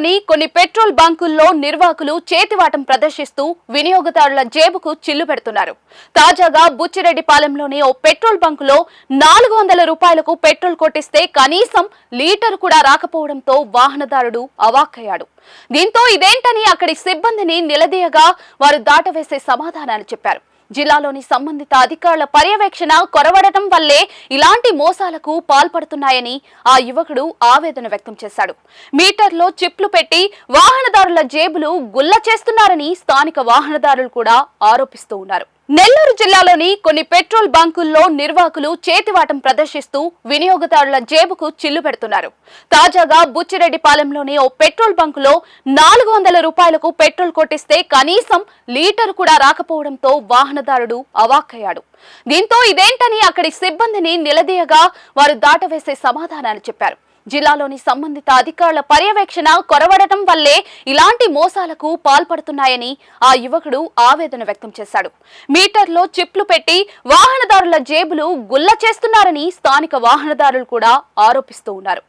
జిల్లాలోని కొన్ని పెట్రోల్ బంకుల్లో నిర్వాహకులు చేతివాటం ప్రదర్శిస్తూ వినియోగదారుల జేబుకు చిల్లు పెడుతున్నారు. తాజాగా బుచ్చిరెడ్డిపాలెంలోని ఓ పెట్రోల్ బంకులో నాలుగు వందల రూపాయలకు పెట్రోల్ కొట్టిస్తే కనీసం లీటర్ కూడా రాకపోవడంతో వాహనదారుడు అవాక్కయ్యాడు. దీంతో ఇదేంటని అక్కడి సిబ్బందిని నిలదీయగా వారు దాటవేసే సమాధానాలు చెప్పారు. జిల్లాలోని సంబంధిత అధికారుల పర్యవేక్షణ కొరవడటం వల్లే ఇలాంటి మోసాలకు పాల్పడుతున్నాయని ఆ యువకుడు ఆవేదన వ్యక్తం చేశాడు. మీటర్లో చిప్లు పెట్టి వాహనదారుల జేబులు గుల్ల చేస్తున్నారని స్థానిక వాహనదారులు కూడా ఆరోపిస్తూ ఉన్నారు. నెల్లూరు జిల్లాలోని కొన్ని పెట్రోల్ బంకుల్లో నిర్వాహకులు చేతివాటం ప్రదర్శిస్తూ వినియోగదారుల జేబుకు చిల్లు పెడుతున్నారు. తాజాగా బుచ్చిరెడ్డిపాలెంలోని ఓ పెట్రోల్ బంకులో నాలుగు వందల రూపాయలకు పెట్రోల్ కొట్టిస్తే కనీసం లీటర్ కూడా రాకపోవడంతో వాహనదారుడు అవాక్కయ్యాడు. దీంతో ఇదేంటని అక్కడి సిబ్బందిని నిలదీయగా వారు దాటవేసే సమాధానాలు చెప్పారు. జిల్లాలోని సంబంధిత అధికారుల పర్యవేక్షణ కొరవడటం వల్లే ఇలాంటి మోసాలకు పాల్పడుతున్నాయని ఆ యువకుడు ఆవేదన వ్యక్తం చేశాడు. మీటర్లో చిప్లు పెట్టి వాహనదారుల జేబులు గుల్ల చేస్తున్నారని స్థానిక వాహనదారులు కూడా ఆరోపిస్తూ ఉన్నారు.